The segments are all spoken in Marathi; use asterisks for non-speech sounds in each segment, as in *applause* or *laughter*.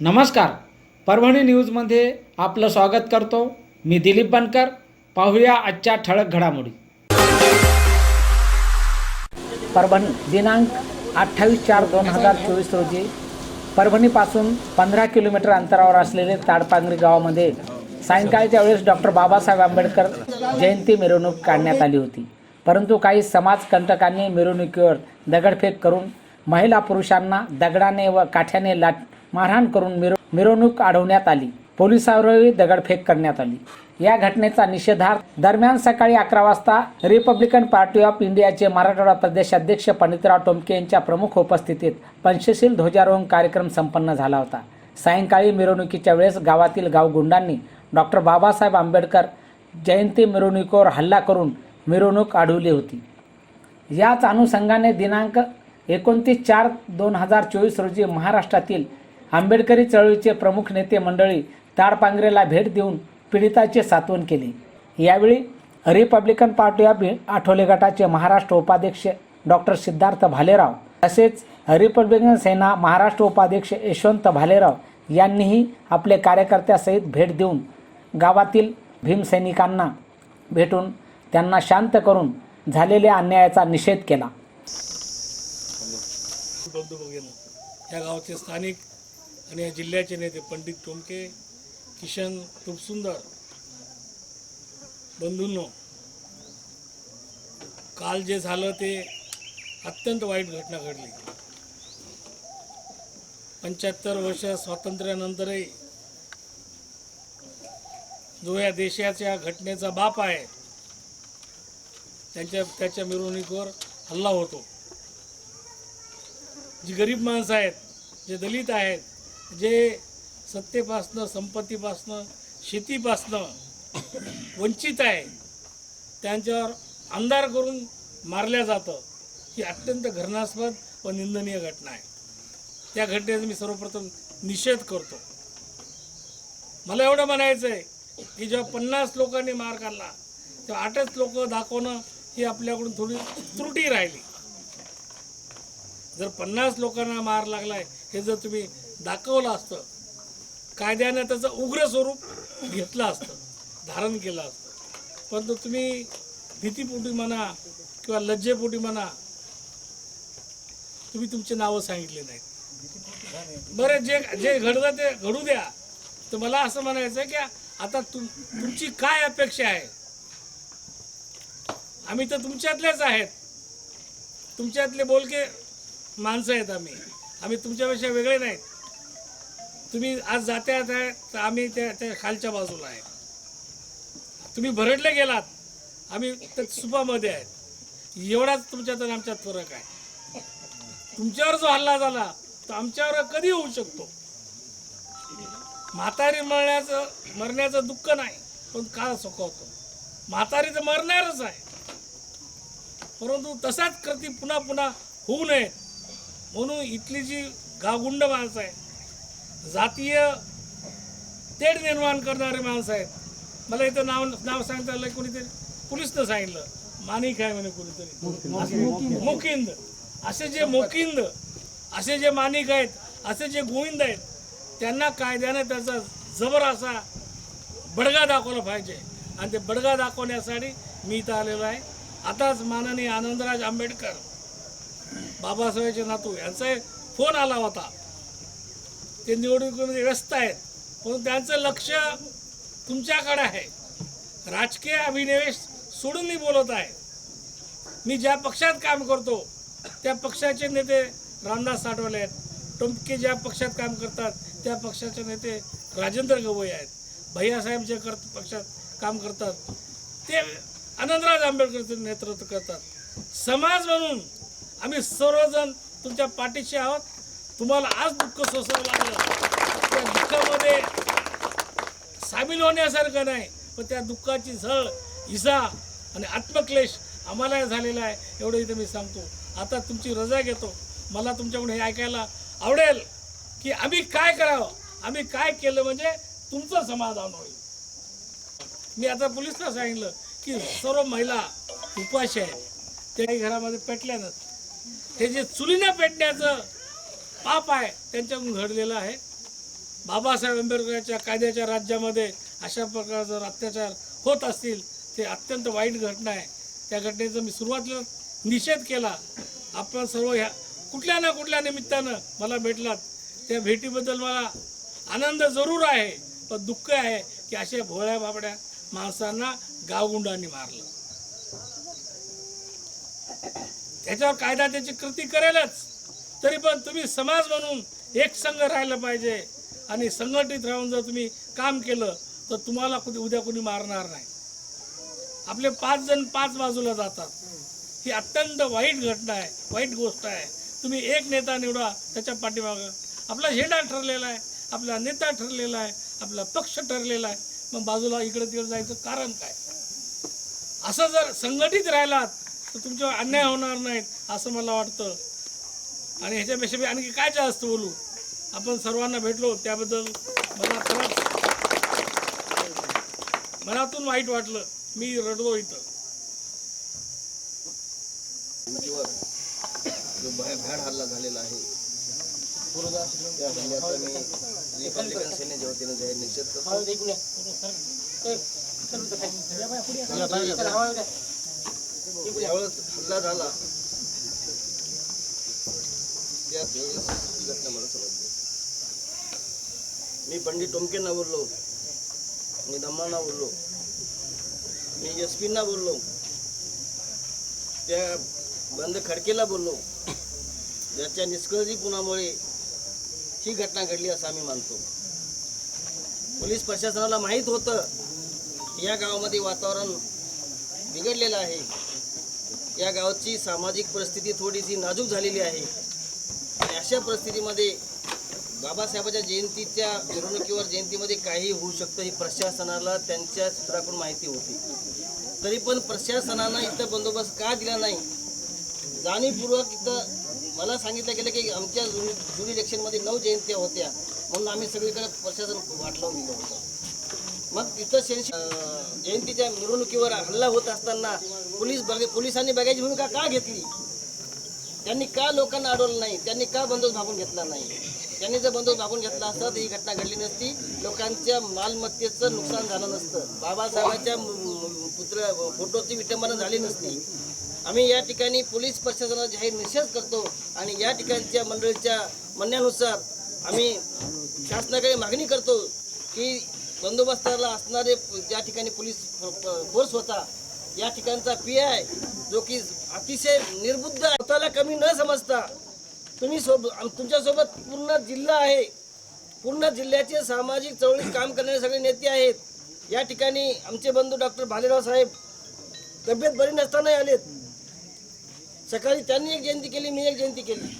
नमस्कार. परभणी न्यूजमध्ये आपलं स्वागत करतो. मी दिलीप बनकर. पाहूया आजच्या ठळक घडामोडी. परभणी दिनांक अठ्ठावीस चार दोन हजार चोवीस रोजी परभणीपासून पंधरा किलोमीटर अंतरावर असलेले ताडपांगरी गावामध्ये सायंकाळच्या वेळेस डॉक्टर बाबासाहेब आंबेडकर जयंती मिरवणूक काढण्यात आली होती. परंतु काही समाजकंटकांनी मिरवणुकीवर दगडफेक करून महिला पुरुषांना दगडाने व काठ्याने लाट मारहाण करून मिरव मिरवणूक अडवण्यात आली. पोलिसावरही दगडफेक करण्यात आली. या घटनेचा निषेधार्थ दरम्यान सकाळी अकरा वाजता रिपब्लिकन पार्टी ऑफ इंडियाचे मराठवाडा प्रदेशाध्यक्ष पंडितराव टोमके यांच्या प्रमुख उपस्थितीत पंचशील ध्वजारोहण कार्यक्रम संपन्न झाला होता. सायंकाळी मिरवणुकीच्या वेळेस गावातील गावगुंडांनी डॉक्टर बाबासाहेब आंबेडकर जयंती मिरवणुकीवर हल्ला करून मिरवणूक अडवली होती. याच अनुषंगाने दिनांक एकोणतीस चार दोन हजार चोवीस रोजी महाराष्ट्रातील आंबेडकरी चळवळीचे प्रमुख नेते मंडळी ताडपांगरेला भेट देऊन पीडिताचे सात्वन केले. यावेळी रिपब्लिकन पार्टी ऑफ आठवले गटाचे महाराष्ट्र उपाध्यक्ष डॉक्टर सिद्धार्थ भालेराव तसेच रिपब्लिकन सेना महाराष्ट्र उपाध्यक्ष यशवंत भालेराव यांनीही आपले कार्यकर्त्यासहित भेट देऊन गावातील भीमसैनिकांना भेटून त्यांना शांत करून झालेल्या अन्यायाचा निषेध केला. या गावचे स्थानिक आणि या जिल्ह्याचे नेते पंडित टोमके किशन सुंदर बंधूंनो काल जे झालं ते अत्यंत वाईट घटना घडली. पंच्याहत्तर वर्ष स्वातंत्र्यानंतरही जो या देशाच्या घटनेचा बाप आहे त्यांच्या त्याच्या मिरवणुकीवर हल्ला होतो. जी गरीब माणसं आहेत जे दलित आहेत जे सत्तेपासनं संपत्तीपासनं शेतीपासनं वंचित आहे त्यांच्यावर अंधार करून मारल्या जातं ही अत्यंत घृणास्पद व निंदनीय घटना आहे. त्या घटनेचा मी सर्वप्रथम निषेध करतो. मला एवढं म्हणायचं आहे की जेव्हा पन्नास लोकांनी मार काढला तेव्हा आठच लोक दाखवणं ही आपल्याकडून थोडी त्रुटी राहिली. जर पन्नास लोकांना मार लागलाय हे जर तुम्ही दाखवलं असतं. कायद्यानं त्याचं उग्र स्वरूप घेतलं असतं. धारण केलं असतं. परंतु तुम्ही भीतीपोटी म्हणा किंवा लज्जेपोटी म्हणा तुम्ही तुमचे नावं सांगितले नाहीत. बरं जे जे घडलं ते घडू द्या. तर मला असं म्हणायचं की आता तुम तुमची काय अपेक्षा आहे? आम्ही तर तुमच्यातलेच आहेत. तुमच्यातले बोलके माणसं आहेत आम्ही. आम्ही तुमच्यापेक्षा वेगळे नाहीत. तुम्ही आज जाते तर आम्ही त्या त्या खालच्या बाजूला आहे. तुम्ही भरडले गेलात. आम्ही त्या सुपामध्ये आहेत एवढाच तुमच्यात आणि आमच्यात फरक आहे. तुमच्यावर जो हल्ला झाला तो आमच्यावर कधी होऊ शकतो? म्हातारी मरण्याचं मरण्याचं दुःख नाही पण का सुखवतो म्हातारी तर मरणारच आहे. परंतु तसाच कृती पुन्हा पुन्हा होऊ नये म्हणून इथली जी गावगुंड माणसं आहे जातीय तेढ निर्माण करणारे माणसं आहेत. मला इथं नाव नाव सांगता आलं कोणीतरी पोलिसनं सांगितलं. माणिक आहे म्हणे कोणीतरी. मोकिंद. असे जे मोकिंद असे जे माणिक आहेत असे जे गोविंद आहेत त्यांना कायद्याने त्याचा जबर असा बडगा दाखवला पाहिजे. आणि ते बडगा दाखवण्यासाठी मी इथं आलेलो आहे. आताच माननीय आनंदराज आंबेडकर बाबासाहेबांचे नातू यांचा एक फोन आला होता. ते निवडणुकीमध्ये व्यस्त आहेत. म्हणून त्यांचं लक्ष तुमच्याकडे आहे. राजकीय अभिनिवेश सोडून मी बोलत आहे. मी ज्या पक्षात काम करतो त्या पक्षाचे नेते रामदास आठवले आहेत. टोमके ज्या पक्षात काम करतात त्या पक्षाचे नेते राजेंद्र गवई आहेत. भैयासाहेब जे कर पक्षात काम करतात. ते आनंदराज आंबेडकरचे नेतृत्व करतात. समाज म्हणून आम्ही सर्वजण तुमच्या पाठीशी आहोत. तुम्हाला आज दुःख सोसावं लागलं. त्या दुःखामध्ये सामील होण्यासारखं नाही पण त्या दुःखाची झळ इजा आणि आत्मक्लेश आम्हाला झालेला आहे एवढं इथं मी सांगतो. आता तुमची रजा घेतो. मला तुमच्याकडून हे ऐकायला आवडेल की आम्ही काय करावं? आम्ही काय केलं म्हणजे तुमचं समाधान होईल. मी आता पोलिसला सांगितलं की सर्व महिला उपाशी आहेत. त्याही घरामध्ये पेटल्यानं हे जे चुलीनं पेटण्याचं पाप आहे त्यांच्याकडून घडलेलं आहे. बाबासाहेब आंबेडकरांच्या कायद्याच्या राज्यामध्ये अशा प्रकारचा जर अत्याचार होत असतील ते अत्यंत वाईट घटना आहे. त्या घटनेचा मी सुरुवातीला निषेध केला. आपण सर्व ह्या कुठल्या ना कुठल्या निमित्तानं मला भेटलात. त्या भेटीबद्दल मला आनंद जरूर आहे पण दुःख आहे की अशा भोळ्या बाबड्या माणसांना गावगुंडांनी मारलं. त्याच्यावर कायदा त्याची कृती करेलच. तरी पण तुम्ही समाज म्हणून एक संघ राहिलं पाहिजे आणि संघटित राहून जर तुम्ही काम केलं तर तुम्हाला कुठे उद्या कोणी मारणार नाही. आपले पाच जण पाच बाजूला जातात. ही अत्यंत वाईट घटना आहे वाईट गोष्ट आहे. तुम्ही एक नेता निवडा त्याच्या पाठीमागं. आपला झेंडा ठरलेला आहे आपला नेता ठरलेला आहे आपला पक्ष ठरलेला आहे. मग बाजूला इकडे तिकडे जायचं कारण काय? असं जर संघटित राहिलात तर तुमच्यावर अन्याय होणार नाहीत असं मला वाटतं. आणि ह्याच्यापेक्षा मी आणखी काय जास्त बोलू? आपण सर्वांना भेटलो त्याबद्दल मला खरंच मनातून वाईट वाटलं. मी रडलो इथं. जो भय भ्याड हल्ला झालेला आहे त्या हल्ल्याचा मी रिपब्लिकन सेनेच्या वतीने जाहीर निषेध करतो. ज्यावेळेस हल्ला झाला. या वेळेस ही घटना मला समजली. मी पंडित टोमकेंना बोललो. मी धम्मांना बोललो. मी एस पींना बोललो. त्या बंद खडकेला बोललो. ज्याच्या निष्काळजीपणामुळे ही घटना घडली असं आम्ही मानतो. पोलीस प्रशासनाला माहीत होतं या गावामध्ये वातावरण बिघडलेलं आहे. या गावाची सामाजिक परिस्थिती थोडीशी नाजूक झालेली आहे. अशा परिस्थितीमध्ये बाबासाहेबाच्या जयंतीच्या मिरवणुकीवर जयंतीमध्ये काही होऊ शकतं ही प्रशासनाला त्यांच्या सूत्राकडून माहिती होती. तरी पण प्रशासनानं इथं बंदोबस्त का दिला नाही? जाणीवपूर्वक इथं मला सांगितलं गेलं की आमच्या जुनी जुनी इलेक्शनमध्ये नऊ जयंत्या होत्या. म्हणून आम्ही सगळीकडे प्रशासन वाट लावून दिलं होतं. मग तिथं शेन जयंतीच्या मिरवणुकीवर हल्ला होत असताना पोलीस बघ पोलिसांनी बघायची भूमिका का घेतली? त्यांनी का लोकांना अडवलं नाही? त्यांनी का बंदोबस्त भागून घेतला नाही? त्यांनी जर बंदोबस्त भागून घेतला असता तर ही घटना घडली नसती. लोकांच्या मालमत्तेचं नुकसान झालं नसतं. बाबासाहेबांच्या पुत्र फोटोची विटंबना झाली नसती. आम्ही या ठिकाणी पोलीस प्रशासनाचा जाहीर निषेध करतो आणि या ठिकाणच्या मंडळीच्या म्हणण्यानुसार आम्ही शासनाकडे मागणी करतो की बंदोबस्ताला असणारे ज्या ठिकाणी पोलीस फोर्स होता या ठिकाणचा पी आय जो की अतिशय निर्बुद्ध स्वतःला कमी न समजता तुम्ही सोब तुमच्यासोबत पूर्ण जिल्हा आहे. पूर्ण जिल्ह्याचे सामाजिक चळवळीत काम करणारे सगळे नेते आहेत. या ठिकाणी आमचे बंधू डॉक्टर भालेराव साहेब तब्येत बरी नसतानाही आलेत. सकाळी त्यांनी एक जयंती केली मी एक जयंती केली.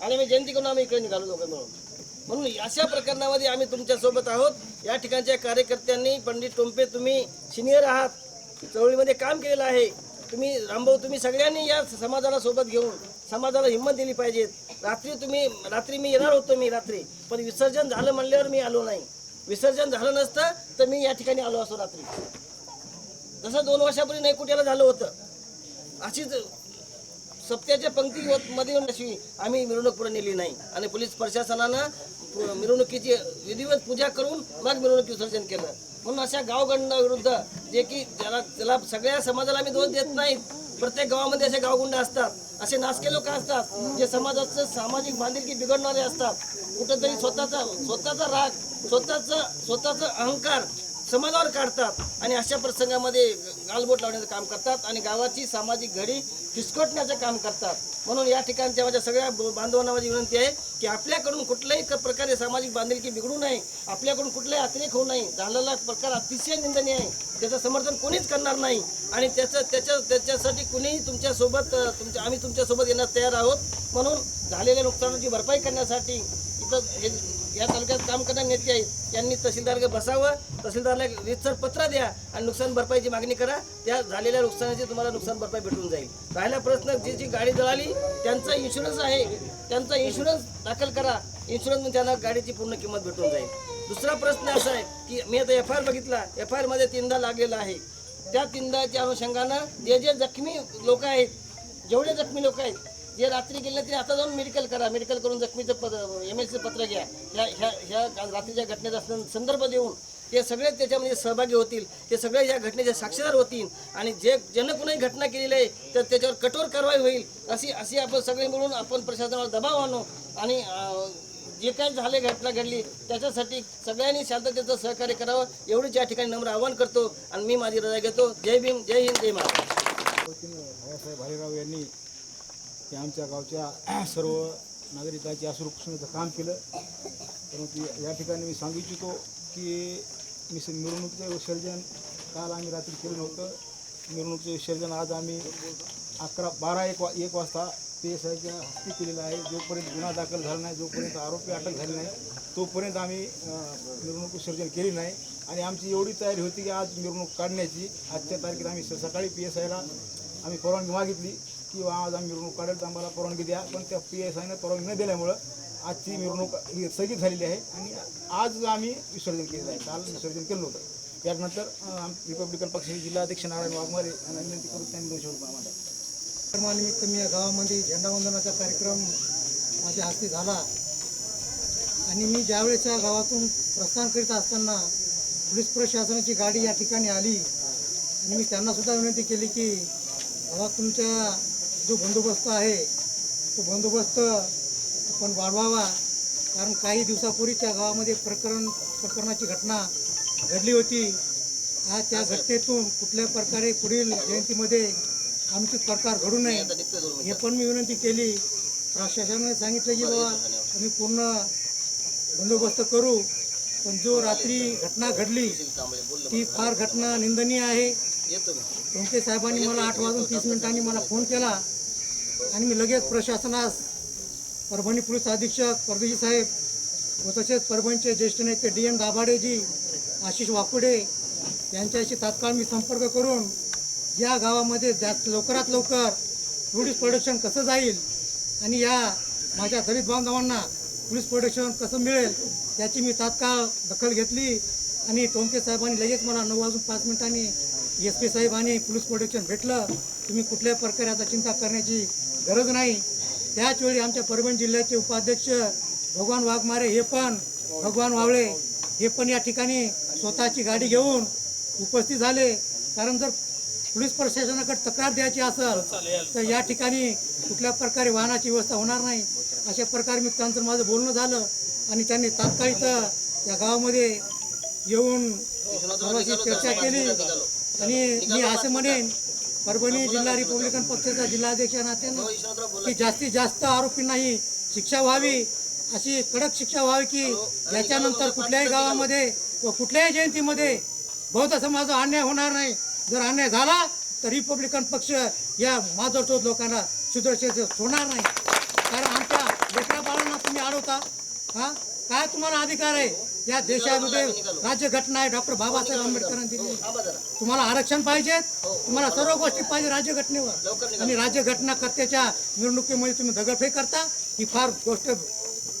आणि मी जयंती करून आम्ही इकडे निघालो दोघं मिळून. म्हणून अशा प्रकरणामध्ये आम्ही तुमच्यासोबत आहोत. या ठिकाणच्या कार्यकर्त्यांनी पंडित टोंपे तुम्ही सिनियर आहात. चळवळीमध्ये काम केलेलं आहे. तुम्ही रामभाऊ तुम्ही सगळ्यांनी या समाजाला सोबत घेऊन समाजाला हिंमत दिली पाहिजे. रात्री तुम्ही रात्री मी येणार होतो मी रात्री पण विसर्जन झालं म्हणल्यावर मी आलो नाही. विसर्जन झालं नसतं तर मी या ठिकाणी आलो असतो रात्री. जसं दोन वर्षापूर्वी नैकुट्याला झालं होतं अशीच सप्त्याच्या पंक्ती होत- मध्ये येऊन अशी आम्ही मिरवणूक पुढे नेली नाही. आणि पोलीस प्रशासनानं मिरवणुकीची विधिवत पूजा करून मग मिरवणुकी विसर्जन केलं. म्हणून अशा गावगंडाविरुद्ध जे की ज्याला त्याला सगळ्या समाजाला आम्ही दोष देत नाहीत प्रत्येक गावामध्ये असे गावगुंड असतात. असे नासके लोक असतात जे समाजाचं सामाजिक बांधिलकी बिघडणारे असतात. कुठंतरी स्वतःचा स्वतःचा राग स्वतःचा स्वतःचा अहंकार समाजावर काढतात. आणि अशा प्रसंगामध्ये गालबोट लावण्याचं काम करतात आणि गावाची सामाजिक घडी फिसकटण्याचं काम करतात. म्हणून या ठिकाणच्या माझ्या सगळ्या बांधवांना माझी विनंती आहे की आपल्याकडून कुठल्याही क- प्रकारे सामाजिक बांधिलकी बिघडू नये आपल्याकडून कुठलाही अतिरेक होऊ नये. झालेला प्रकार अतिशय निंदनीय आहे. त्याचं समर्थन कोणीच करणार नाही आणि त्याचं त्याच्या त्याच्यासाठी कुणीही तुमच्यासोबत तुमच्या आम्ही तुमच्यासोबत येण्यास तयार आहोत. म्हणून झालेल्या नुकसानाची भरपाई करण्यासाठी इथं हे या तालुक्यात काम करणारे नेते आहेत. त्यांनी तहसीलदार बसावं तहसीलदारला एक रितसर पत्र द्या आणि नुकसान भरपाईची मागणी करा. त्या झालेल्या नुकसानाची तुम्हाला नुकसान भरपाई भेटून जाईल. राहिला प्रश्न जी जी गाडी जळाली त्यांचा इन्शुरन्स आहे. त्यांचा इन्शुरन्स दाखल करा. इन्शुरन्स त्यांना गाडीची पूर्ण किंमत भेटून जाईल. दुसरा प्रश्न असा आहे की मी आता एफ आय आर बघितला. एफ आय आरमध्ये तीनदा लागलेला आहे. त्या तीनदाच्या अनुषंगानं जे जे जखमी लोक आहेत जेवढे जखमी लोक आहेत जे रात्री गेले तरी ते आता जाऊन मेडिकल करा. मेडिकल करून जखमीचं पद एम एस पत्र घ्या. ह्या ह्या ह्या रात्रीच्या घटनेचा संदर्भ देऊन ते सगळे त्याच्यामध्ये सहभागी होतील. ते सगळे या घटनेचे साक्षीदार होतील. आणि जे ज्यानं कुणाही घटना केलेली आहे तर त्याच्यावर कठोर कारवाई होईल. अशी अशी आपण सगळे मिळून आपण प्रशासनावर दबाव आणू. आणि जे काही झाले घटना घडली त्याच्यासाठी सगळ्यांनी शांततेचं सहकार्य करावं. एवढंच या ठिकाणी नम्र आवाहन करतो. आणि मी माझी रजा घेतो. जय भीम जय हिंद जय महाराज भालेराव यांनी ते आमच्या गावच्या *clears throat* सर्व नागरिकांची असुरक्षणेचं काम केलं. परंतु या ठिकाणी मी सांगू इच्छितो की मी मिरवणुकीचं विसर्जन काल आम्ही रात्री केलं नव्हतं. मिरवणुकीचं विसर्जन आज आम्ही अकरा बारा एक वा एक वाजता पी एस आयच्या हस्ती केलेलं आहे. जोपर्यंत गुन्हा दाखल झाला नाही जोपर्यंत आरोपी अटक झाले नाही तोपर्यंत आम्ही मिरवणूक विसर्जन केली नाही. आणि आमची एवढी तयारी होती की आज मिरवणूक काढण्याची. आजच्या तारखेत आम्ही स- सकाळी पी एस आयला आम्ही परवानगी मागितली. की बा आज आम्ही मिरवणूक काढेल तर आम्हाला परवानगी द्या. पण त्या पी एस आयनं परवानगी न दिल्यामुळं आजची मिरवणूक ही स्थगित झालेली आहे आणि आज आम्ही विसर्जन केलेलं आहे. काल विसर्जन केलं होतं त्यानंतर रिपब्लिकन पक्षाचे जिल्हाध्यक्ष नारायण वाघमारे यांना विनंती करून त्यांनी दोनशे रुपये मांडा कर्मानिमित्त मी या गावामध्ये झेंडावंदनाचा कार्यक्रम माझ्या हस्ते झाला. आणि मी ज्यावेळेस या गावातून प्रस्थान करीत असताना पोलीस प्रशासनाची गाडी या ठिकाणी आली. आणि मी त्यांनासुद्धा विनंती केली की गावात तुमच्या जो बंदोबस्त आहे तो बंदोबस्त आपण वाढवावा. कारण काही दिवसापूर्वी त्या गावामध्ये प्रकरण प्रकरणाची घटना घडली होती. आज त्या घटनेतून कुठल्या प्रकारे पुढील जयंतीमध्ये आमचे प्रकार घडू नये हे पण मी विनंती केली. प्रशासनाने सांगितलं की बाबा आम्ही पूर्ण बंदोबस्त करू. पण जो रात्री घटना घडली ती फार घटना निंदनीय आहे. टोंके साहेबांनी मला आठ वाजून तीस मिनिटांनी मला फोन केला. आणि मी लगेच प्रशासनास परभणी पोलीस अधीक्षक परदेशी साहेब व तसेच परभणीचे ज्येष्ठ नेते डी एन दाभाडेजी आशिष वाकुडे यांच्याशी तात्काळ मी संपर्क करून या गावामध्ये जास्त लवकरात लवकर पोलीस प्रोडक्शन कसं जाईल आणि या माझ्या दलित बांधवांना पोलीस प्रोडक्शन कसं मिळेल याची मी तात्काळ दखल घेतली आणि टोंके साहेबांनी लगेच मला नऊ वाजून पाच मिनिटांनी एस पी साहेब आणि पोलीस प्रोडक्शन भेटलं. तुम्ही कुठल्याही प्रकारे आता चिंता करण्याची गरज नाही. त्याच वेळी आमच्या परभणी जिल्ह्याचे उपाध्यक्ष भगवान वाघमारे हे पण भगवान वावळे हे पण या ठिकाणी स्वतःची गाडी घेऊन उपस्थित झाले. कारण जर पोलीस प्रशासनाकडे तक्रार द्यायची असेल तर या ठिकाणी कुठल्या प्रकारे वाहनाची व्यवस्था होणार नाही. अशा प्रकारे मी त्यांचं माझं बोलणं झालं आणि त्यांनी तात्काळ इथं या गावामध्ये येऊन चर्चा केली. आणि मी असं म्हणेन परभणी जिल्हा रिपब्लिकन पक्षाचा जिल्हाध्यक्ष नात्यानं की जास्तीत जास्त आरोपींनाही शिक्षा व्हावी अशी कडक शिक्षा व्हावी की याच्यानंतर कुठल्याही गावामध्ये व कुठल्याही जयंतीमध्ये बौद्ध समाज अन्याय होणार नाही. जर अन्याय झाला तर रिपब्लिकन पक्ष या माधवचोद लोकांना सुदर्शेच सोडणार नाही. कारण आमच्या लेकरा बाळांना तुम्ही अडवता हा? काय तुम्हाला अधिकार आहे? या देशामध्ये राज्यघटना आहे. डॉक्टर बाबासाहेब आंबेडकरांनी दिली तुम्हाला आरक्षण पाहिजे. तुम्हाला सर्व गोष्टी पाहिजे राज्यघटनेवर आणि राज्यघटना कर्त्याच्या निवडणुकीमध्ये तुम्ही दगडफेक करता. ही फार गोष्ट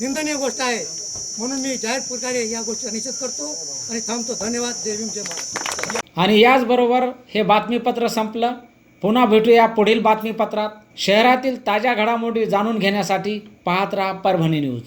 निंदनीय गोष्ट आहे. म्हणून मी जाहीर प्रकारे या गोष्टीचा निषेध करतो आणि थांबतो. धन्यवाद. जय भीम जय महाराज आणि याचबरोबर हे बातमीपत्र संपलं. पुन्हा भेटूया पुढील बातमीपत्रात. शहरातील ताज्या घडामोडी जाणून घेण्यासाठी पाहत राहा परभणी न्यूज.